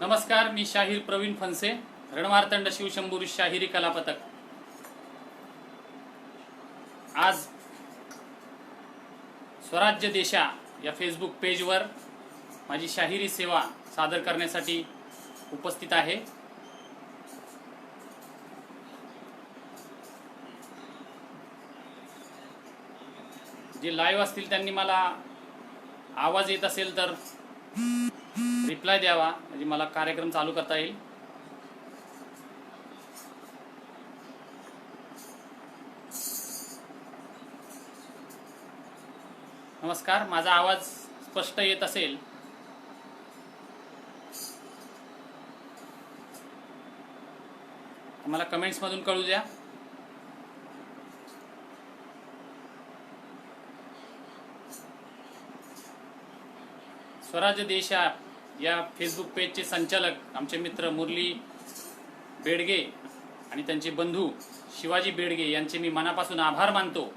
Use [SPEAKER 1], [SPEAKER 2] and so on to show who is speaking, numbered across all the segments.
[SPEAKER 1] नमस्कार मी शाहीर प्रवीण फनसे रणमार्तंड शिवशंभूरी शाहिरी कलापथक. आज स्वराज्य देशा या फेसबुक पेजवर माझी शाहिरी सेवा सादर करण्यासाठी उपस्थित आहे. जे लाईव्ह असतील त्यांनी मला आवाज येत असेल तर रिप्लाय द्यावा. म्हणजे मला कार्यक्रम चालू करता येईल. नमस्कार माझा आवाज स्पष्ट येत असेल. मला मला कमेंट्समधून कळू द्या. स्वराज्य देशा या फेसबुक पेजचे संचालक आमचे मित्र मुरली बेडगे आणि त्यांचे बंधू शिवाजी बेडगे यांचे मी मनापासून आभार मानतो.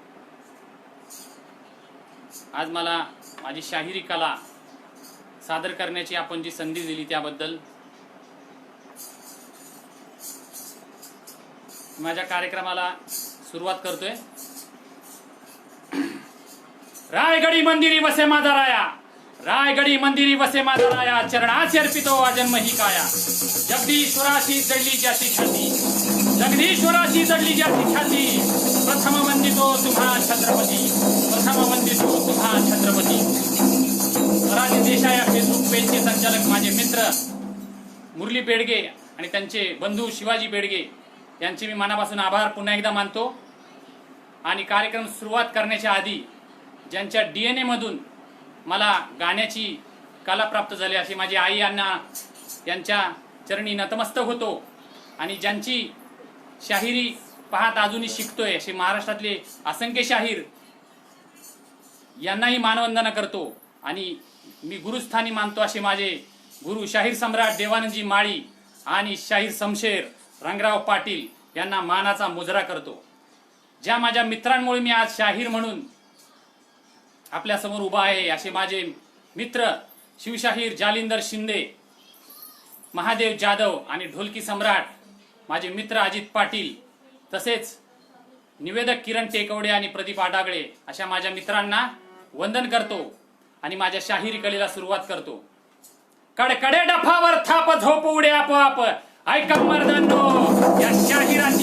[SPEAKER 1] आज मला माझी शाहिरी कला सादर करण्याची आपण जी संधी दिली त्याबद्दल माझ्या कार्यक्रमाला सुरुवात करतोय. रायगडी मंदिरी वसे माझा राया. रायगडी मंदिरी वसे माझा राया चरणाचे अर्पितो अजन्म ही काया जगदीश्वराशी जडली ज्याची छाती. जगदीश्वराशी जडली ज्याची छाती. प्रथम वंदितो तुम्हा छत्रपती. प्रथम वंदितो तुम्हा छत्रपती. स्वराज्य देशा या फेसबुक पेजचे संचालक माझे मित्र मुरली बेडगे आणि त्यांचे बंधू शिवाजी बेडगे यांचे मी मनापासून आभार पुन्हा एकदा मानतो. आणि कार्यक्रम सुरुवात करण्याच्या आधी ज्यांच्या डी एन एमधून मला गाण्याची कला प्राप्त झाली अशी माझी आई यांना यांच्या चरणी नतमस्तक होतो. आणि ज्यांची शाहिरी पाहत अजूनही शिकतोय असे महाराष्ट्रातले असंख्य शाहीर यांनाही मानवंदना करतो. आणि मी गुरुस्थानी मानतो असे माझे गुरु शाहीर सम्राट देवानंदजी माळी आणि शाहीर समशेर रंगराव पाटील यांना मानाचा मुजरा करतो. ज्या माझ्या मित्रांमुळे मी आज शाहीर म्हणून आपल्यासमोर उभा आहे असे माझे मित्र शिवशाहीर जालिंदर शिंदे महादेव जाधव आणि ढोलकी सम्राट माझे मित्र अजित पाटील तसेच निवेदक किरण टेकवडे आणि प्रदीप आडागळे अशा माझ्या मित्रांना वंदन करतो आणि माझ्या शाहिरी कलेला सुरुवात करतो. कडकडे डफावर थाप झोप उडे आपोआप. ऐका मर्दन हो, या शाहिराची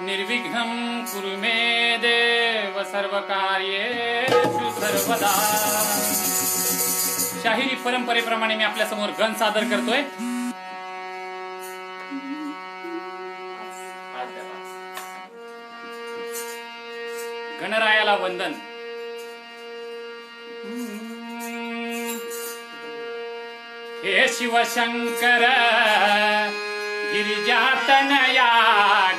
[SPEAKER 1] निर्विघ्नं कुरु मे देव सर्वकार्येषु सर्वदा. शाहिरी परंपरेप्रमाणे मी आपल्यासमोर गण सादर करतोय. गणरायाला वंदन. हे शिवशंकर गिरिजातनया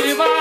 [SPEAKER 1] Shiva.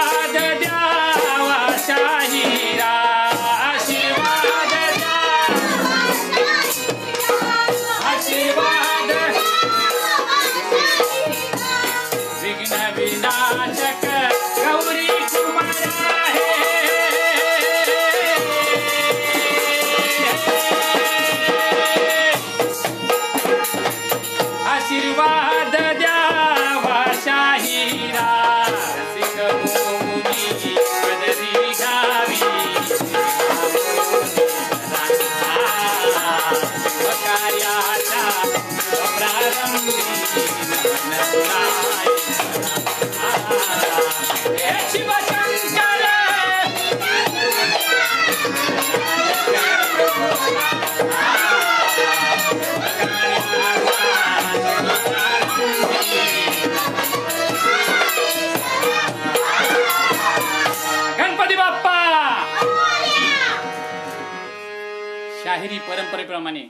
[SPEAKER 1] शाहिरी परंपरेप्रमाणे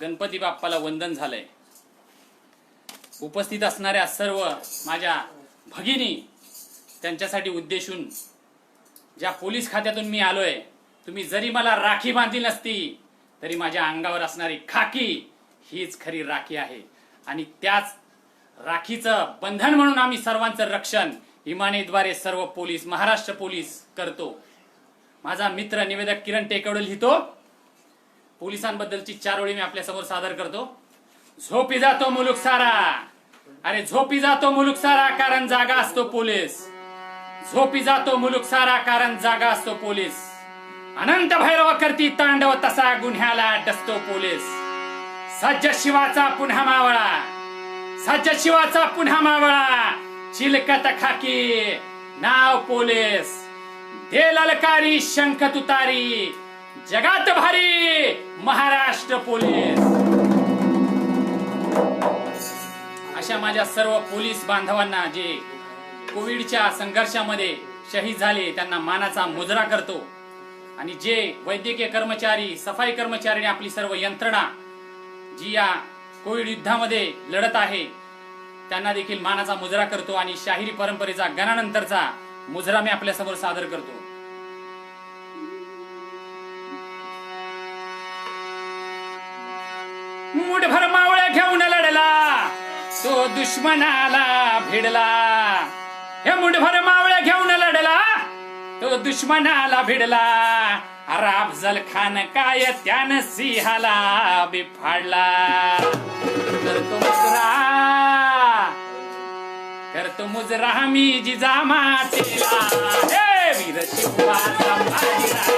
[SPEAKER 1] गणपती बाप्पाला वंदन झालंय. उपस्थित असणाऱ्या सर्व माझ्या भगिनी त्यांच्यासाठी उद्देशून ज्या पोलीस खात्यातून मी आलोय तुम्ही जरी मला राखी बांधली नसती तरी माझ्या अंगावर असणारी खाकी हीच खरी राखी आहे. आणि त्याच राखीचं बंधन म्हणून आम्ही सर्वांचं रक्षण इमानीद्वारे सर्व पोलीस महाराष्ट्र पोलीस करतो. माझा मित्र निवेदक किरण टेकवडे लिहितो पोलिसांबद्दलची चार ओळी मी आपल्यासमोर सादर करतो. झोपी जातो मुलुक सारा. अरे झोपी जातो मुलुक सारा कारण जागा असतो पोलीस. झोपी जातो मुलुक सारा कारण जागा असतो पोलीस. अनंत भैरव करती तांडव तसा गुन्ह्याला डसतो पोलीस. सज्ज शिवाचा पुन्हा मावळा. सज्ज शिवाचा पुन्हा मावळा. चिलकत खाकी. नाव पोलीस. दे ललकारी शंख तुतारी. जगात भारी महाराष्ट्र पोलीस. अशा माझ्या सर्व पोलीस बांधवांना जे कोविडच्या संघर्षामध्ये शहीद झाले त्यांना मानाचा मुजरा करतो. आणि जे वैद्यकीय कर्मचारी सफाई कर्मचारी आणि आपली सर्व यंत्रणा जी या कोविड युद्धामध्ये लढत आहे त्यांना देखील मानाचा मुजरा करतो आणि शाहिरी परंपरेचा गणानंतरचा मुजरा मी आपल्यासमोर सादर करतो. मुठभर मावळ्या घेऊन लढला. तो दुश्मनाला भिडला. हे मुठभर मावळ्या घेऊन लढला. तो दुश्मनाला भिडला. अरे अफजल खान काय त्यान सिंहाला बिफाडला. करतो मुजरा. करतो मुजरा मी जिजामा केला हे वीर शिवा